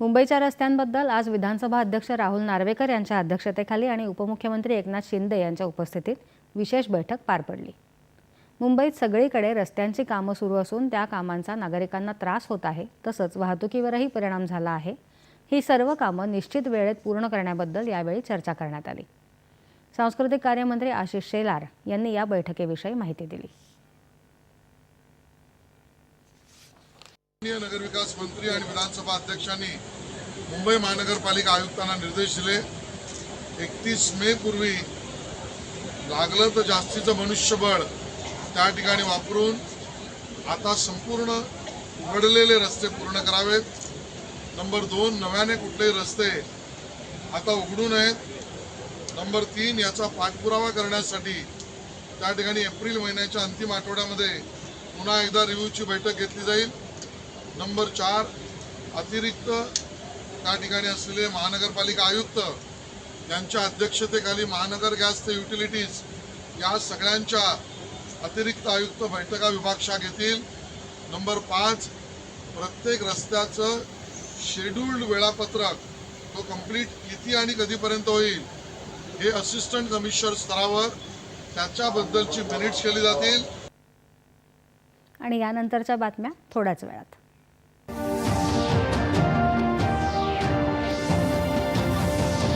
मुंबईच्या रस्त्यांबद्दल आज विधानसभा अध्यक्ष राहुल नार्वेकर यांच्या अध्यक्षतेखाली आणि उपमुख्यमंत्री एकनाथ शिंदे यांच्या उपस्थितीत विशेष बैठक पार पडली. मुंबईत सगळीकडे रस्त्यांची कामं सुरू असून त्या कामांचा नागरिकांना त्रास होत आहे तसंच वाहतुकीवरही परिणाम झाला आहे. ही सर्व कामं निश्चित वेळेत पूर्ण करण्याबद्दल यावेळी चर्चा करण्यात आली. सांस्कृतिक कार्यमंत्री आशिष शेलार यांनी या बैठकीविषयी माहिती दिली. माननीय नगरविकास मंत्री आणि विधानसभा अध्यक्षांनी मुंबई महानगरपालिका आयुक्तांना निर्देश दिले. एकतीस मे पूर्वी लागलं तर जास्तीचं मनुष्यबळ त्या ठिकाणी वापरून आता संपूर्ण उघडलेले रस्ते पूर्ण करावेत. नंबर दोन नव्याने कुठले रस्ते आता उघडू नयेत. नंबर तीन याचा पाठपुरावा करण्यासाठी त्या ठिकाणी एप्रिल महिन्याच्या अंतिम आठवड्यामध्ये पुन्हा एकदा रिव्ह्यूची बैठक घेतली जाईल. नंबर चार अतिरिक्त त्या ठिकाणी असलेले महानगरपालिका आयुक्त यांच्या अध्यक्षतेखाली महानगर गॅस ते युटिलिटीज या सगळ्यांच्या अतिरिक्त आयुक्त बैठका विभागशा घेतील नंबर पाच प्रत्येक रस्त्याचं शेड्यूल्ड वेळापत्रक तो कंप्लीट किती आणि कधीपर्यंत होईल हे असिस्टंट कमिशनर स्तरावर त्याच्याबद्दलची मिनिट्स केली जातील. आणि यानंतरच्या बातम्या थोड्याच वेळात.